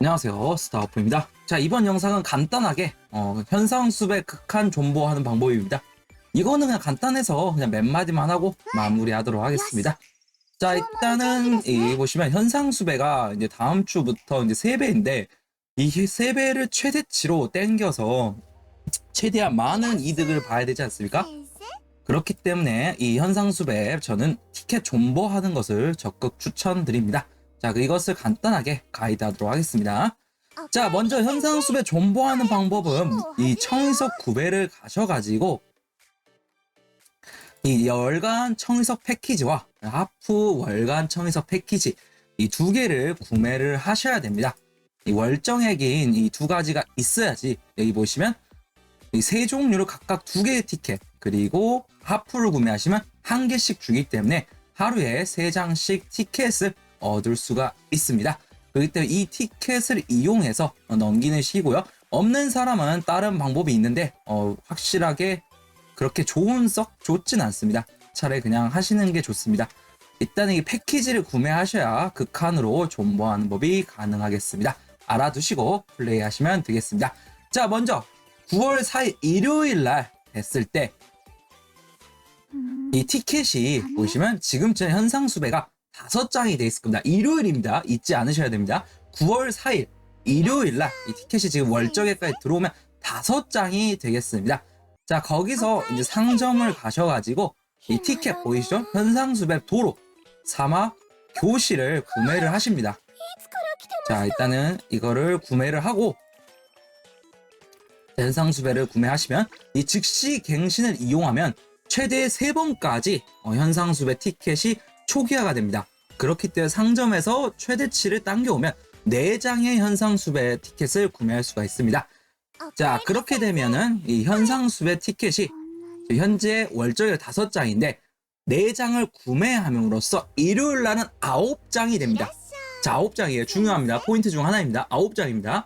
안녕하세요 스타워프입니다. 자 이번 영상은 간단하게 어, 현상수배 극한 존버하는 방법입니다. 이거는 그냥 간단해서 그냥 몇 마디만 하고 마무리하도록 하겠습니다. 자 일단은 이 보시면 현상수배가 이제 다음 주부터 이제 3배인데 이 3배를 최대치로 땡겨서 최대한 많은 이득을 봐야 되지 않습니까? 그렇기 때문에 이 현상수배 저는 티켓 존버하는 것을 적극 추천드립니다. 자, 그 이것을 간단하게 가이드하도록 하겠습니다. 자, 먼저 현상수배 존버하는 방법은 이 청이석 9배를 가셔가지고 이 월간 청이석 패키지와 하프 월간 청이석 패키지 이 두 개를 구매를 하셔야 됩니다. 이 월정액인 이 두 가지가 있어야지 여기 보시면 이 세 종류를 각각 두 개의 티켓 그리고 하프를 구매하시면 한 개씩 주기 때문에 하루에 세 장씩 티켓을 얻을 수가 있습니다. 그렇기 때문에 이 티켓을 이용해서 넘기는 시고요. 없는 사람은 다른 방법이 있는데 어, 확실하게 그렇게 좋은 썩 좋진 않습니다. 차라리 그냥 하시는 게 좋습니다. 일단은 이 패키지를 구매하셔야 극한으로 존버하는 법이 가능하겠습니다. 알아두시고 플레이하시면 되겠습니다. 자, 먼저 9월 4일 일요일 날 됐을 때 이 티켓이 보시면 지금쯤 현상 수배가 다섯 장이 돼 있을 겁니다. 일요일입니다. 잊지 않으셔야 됩니다. 9월 4일 일요일 날 이 티켓이 지금 월정액까지 들어오면 다섯 장이 되겠습니다. 자 거기서 이제 상점을 가셔가지고 이 티켓 보이시죠? 현상 수배 도로 사마 교실을 구매를 하십니다. 자 일단은 이거를 구매를 하고 현상수배를 구매하시면 이 즉시 갱신을 이용하면 최대 3번까지 어, 현상수배 티켓이 초기화가 됩니다. 그렇기 때문에 상점에서 최대치를 당겨오면 4장의 현상수배 티켓을 구매할 수가 있습니다. 자 그렇게 되면은 이 현상수배 티켓이 현재 월정액 5장인데 4장을 구매함으로써 일요일 날은 9장이 됩니다. 자 9장이에요. 중요합니다. 포인트 중 하나입니다. 9장입니다.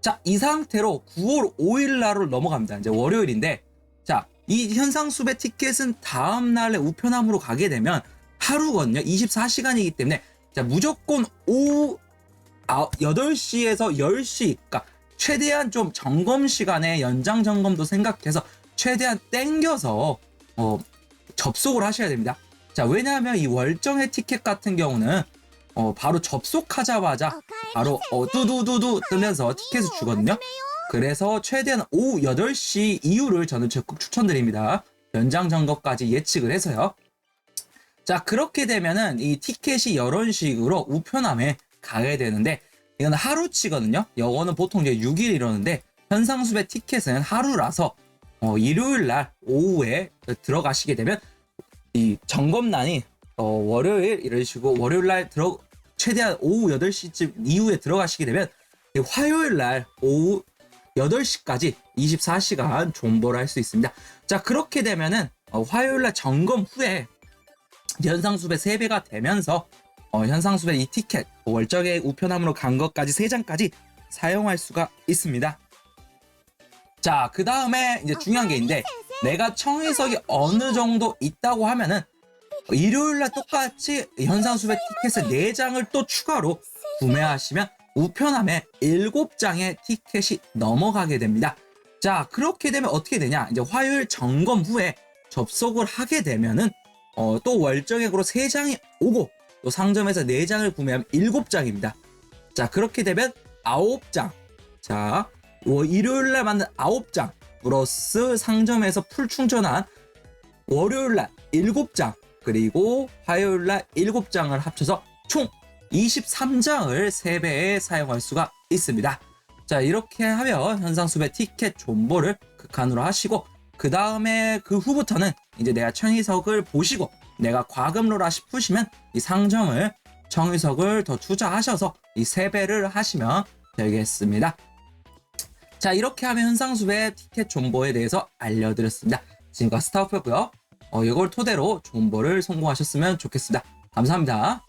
자, 이 상태로 9월 5일 날로 넘어갑니다. 이제 월요일인데, 자, 이 현상수배 티켓은 다음 날에 우편함으로 가게 되면 하루거든요. 24시간이기 때문에, 자, 무조건 오후 8시에서 10시, 그러니까 최대한 좀 점검 시간에 연장 점검도 생각해서 최대한 땡겨서, 어, 접속을 하셔야 됩니다. 자, 왜냐하면 이 월정의 티켓 같은 경우는 어, 바로 접속하자마자 바로 어, 뚜두두두 뜨면서 티켓을 주거든요. 그래서 최대한 오후 8시 이후를 저는 적극 추천드립니다. 연장 점거까지 예측을 해서요. 자, 그렇게 되면은 이 티켓이 이런 식으로 우편함에 가게 되는데 이건 하루치거든요. 영어는 보통 이제 6일 이러는데 현상수배 티켓은 하루라서 어, 일요일 날 오후에 들어가시게 되면 이 점검란이 어, 월요일 이런 식으로 월요일 날 들어 최대한 오후 8시쯤 이후에 들어가시게 되면 이 화요일 날 오후 8시까지 24시간 존버를 할 수 있습니다. 자, 그렇게 되면은 어, 화요일 날 점검 후에 현상수배 3배가 되면서 어, 현상수배 이 티켓 월정액 우편함으로 간 것까지 3장까지 사용할 수가 있습니다. 자, 그 다음에 이제 중요한 게 있는데 내가 청의석이 어느 정도 있다고 하면은 일요일날 똑같이 현상수배 티켓을 4장을 또 추가로 구매하시면 우편함에 7장의 티켓이 넘어가게 됩니다. 자, 그렇게 되면 어떻게 되냐? 이제 화요일 점검 후에 접속을 하게 되면은 어, 또 월정액으로 3장이 오고 또 상점에서 4장을 구매하면 7장입니다. 자, 그렇게 되면 9장. 자, 뭐 일요일날 만든 9장 플러스 상점에서 풀 충전한 월요일날 7장 그리고 화요일날 7장을 합쳐서 총 23장을 3배에 사용할 수가 있습니다. 자 이렇게 하면 현상수배 티켓 존버를 극한으로 하시고 그 다음에 그 후부터는 이제 내가 청이석을 보시고 내가 과금로라 싶으시면 이 상점을 청이석을 더 투자하셔서 이 3배를 하시면 되겠습니다. 자 이렇게 하면 현상수배 티켓 존버에 대해서 알려드렸습니다. 지금까지 스타워프였고요. 어, 이걸 토대로 존버를 성공하셨으면 좋겠습니다. 감사합니다.